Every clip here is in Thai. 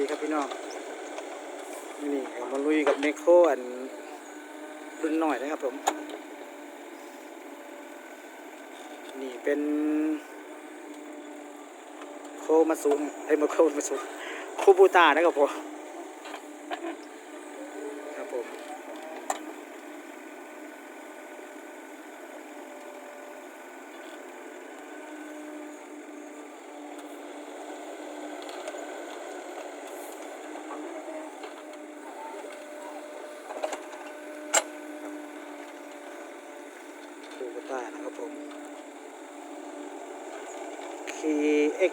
ดีครับพี่น้องนี่ผมมาลุยกับเมโคอันรุ่นหน่อยนะครับผม นี่เป็นโคมาสูงไอ้เมาโคมาสูงคูบูตานะครับผมครับผมคูบู ตานะครับผม KX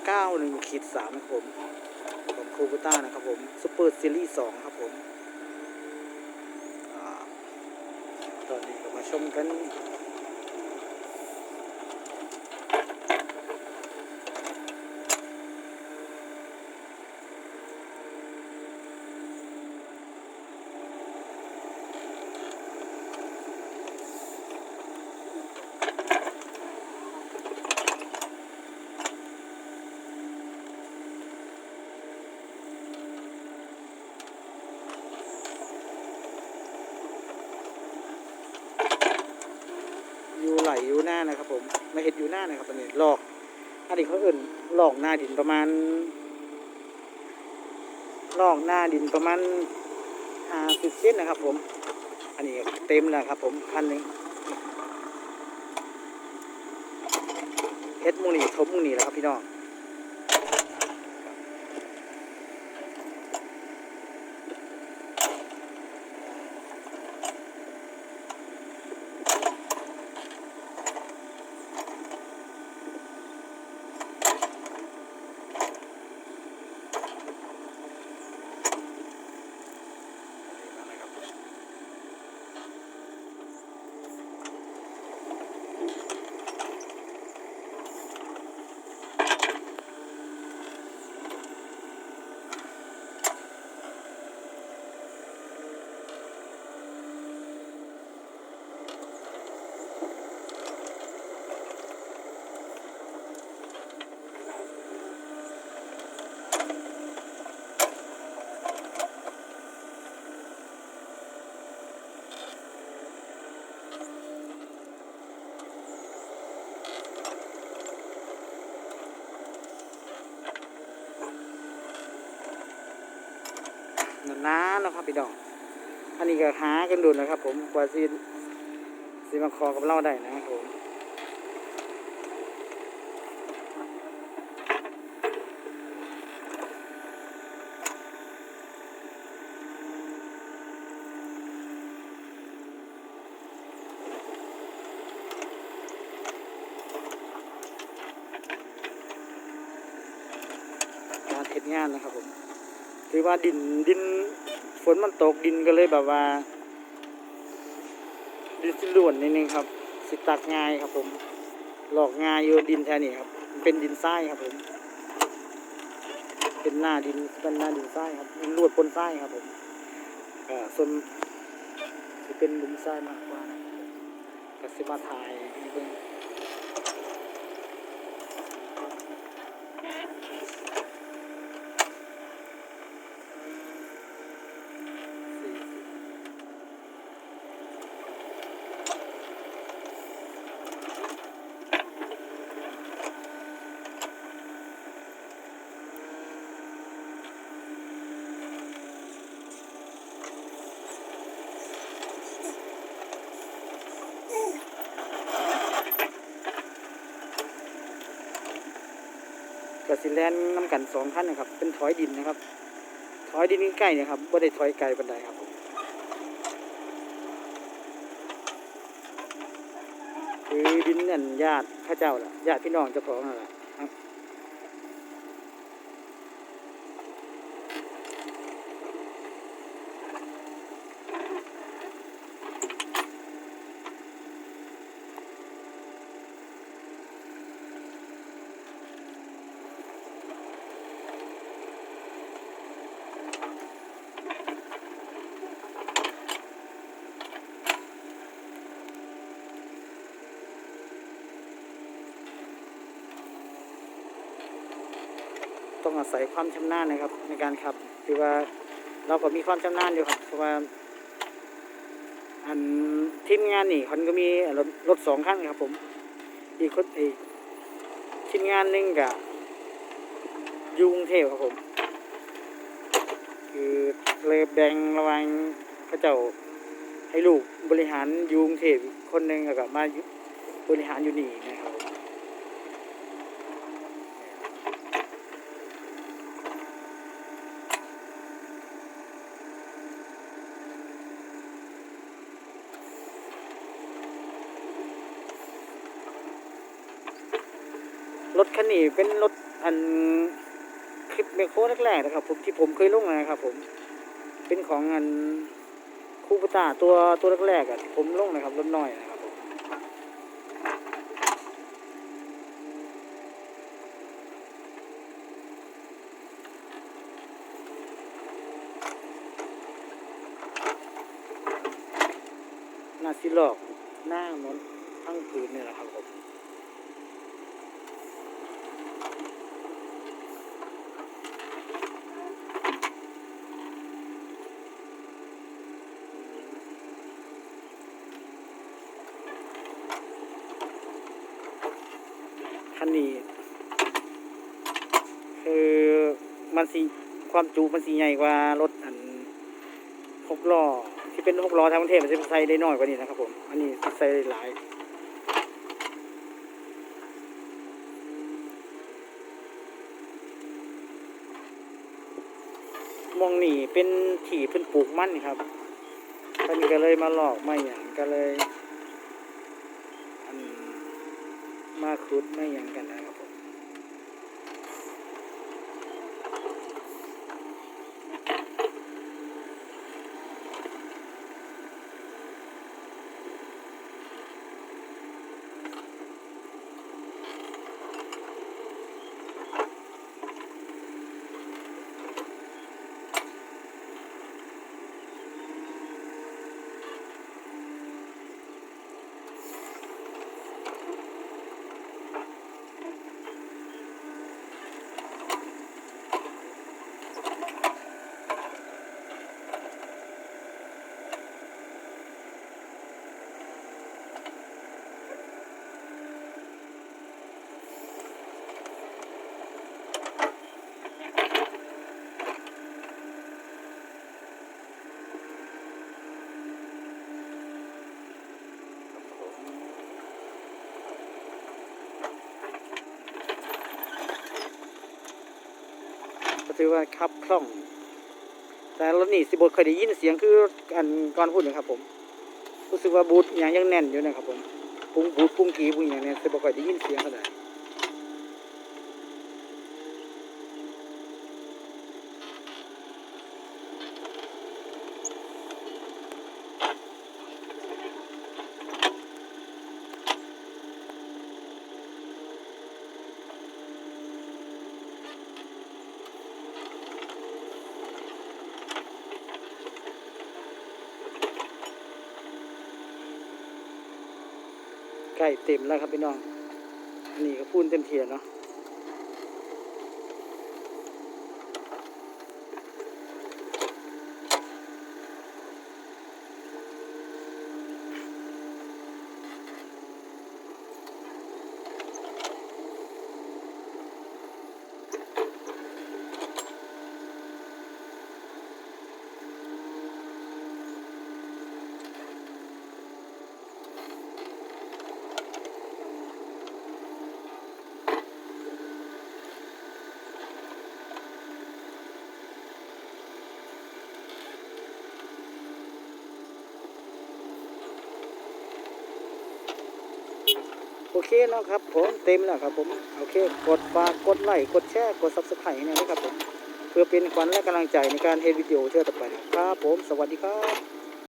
91ขีด3ครับผมของคูบูต้านะครับผมซูเปอร์ซีรีส์2ครับผมอตอนนี้ก็มาชมกัน น้านะครับ ผมมาเห็ดอยู่หน้านะครับอันนี้หลอกอันนี้เขาเอื่นหลอกหน้าดินประมาณหลอกหน้าดินประมาณห้าสิบเซนนะครับ ผม อันนี้เต็มแล้วครับ ผมพันหนึ่งเฮ็ดมูนี่ทบมูนี่แล้วครับพี่น้อง นานๆนะครับพี่น้อง อันนี้ก็หากันดูนะครับ ผมกว่าสิสิมาคอกับเราได้นะครับผมการเฮ็ดงานนะครับผม คือว่าดินดินฝนมันตกดินก็เลยแบบว่า ดินสิล้วนนิดนึงครับ สิตักง่ายครับ ผมหลอกง่ายอยู่ดินแท่นี้ครับ เป็นดินทรายครับผม เป็นหน้าดินเป็นหน้าดินทรายครับลวดปนทรายครับผมก็ส่วนจะเป็นดินทรายมากกว่านะครับผมก็สิมาถ่ายให้เบิ่ กับสิแลนน้ำกันสองขั้นนะครับ เป็นถอยดินนะครับ ถอยดินใกล้ๆเนี่ยครับไม่ได้ถอยไกลบันไดครับผมคือดินนั่นญาติข้าเจ้าล่ะญาติพี่น้องเจ้าของนั่นแหละ อาศัยความชำนาญนะครับ ในการขับคือว่าเราก็มีความชำนาญอยู่ครับเพราะว่า อันทีมงานนี่เขาก็มีรถรถสองคันครับ ผม อีกคนอีกทีมงานหนึ่งกับยุงเทพครับผม คือเลยแบ่งระวังพระเจ้าให้ลูกบริหารยุงเทพอีกคนหนึ่งกับมาบริหารอยู่นี่นะครับ รถคันนี้เป็นรถอันคลิปเมโครแรกๆนะครับ ผมที่ผมเคยลงนะครับ ผม เป็นของอันคูปตาตัวตัวแรกๆอะที่ผมลงนะครับรถน้อยนะครับผมนาซิลอกหน้านนทั้งคืนเนี่แหละครับผม นนี้คือมันสีความจุมันสีใหญ่กว่ารถอันหกล้อที่เป็นหกล้อทางกรุงเทพมันจะใส่ได้น้อยกว่านี้นะครับ ผม อันนี้ใส่ได้หลายมองนี่เป็นถี่เพิ่นปลูกมั่นครับเพิ่นก็เลยมาหลอกไมาอย่างก็เลย อัน มากสุดไม่ยังกันแล้ว ถือว่าขับคล่อง แต่รถนี่สิบทเคยได้ยินเสียงคืออันก่อนพูดนะครับผม รู้สึกว่าบูทอย่างยังแน่นอยู่นะครับผม ปุ้งบูทปุ้งกีปุ้งอย่างเนี้ยสิบทเคยได้ยินเสียงขนาด ใกล้เต็มแล้วครับพี่น้อง นี่ก็พูนเต็มทีแล้วเนาะ เคเนาะครับผมเต็มแล้วครับผมโอเคกดฝากกดไลค์กดแชร์กดซับสไครต์ให้หนะครับผมเพื่อเป็นขวัญและกำลังใจในการเฮดวิดีโอเชื่อต่อไปนะครับผมสวัสดีครับ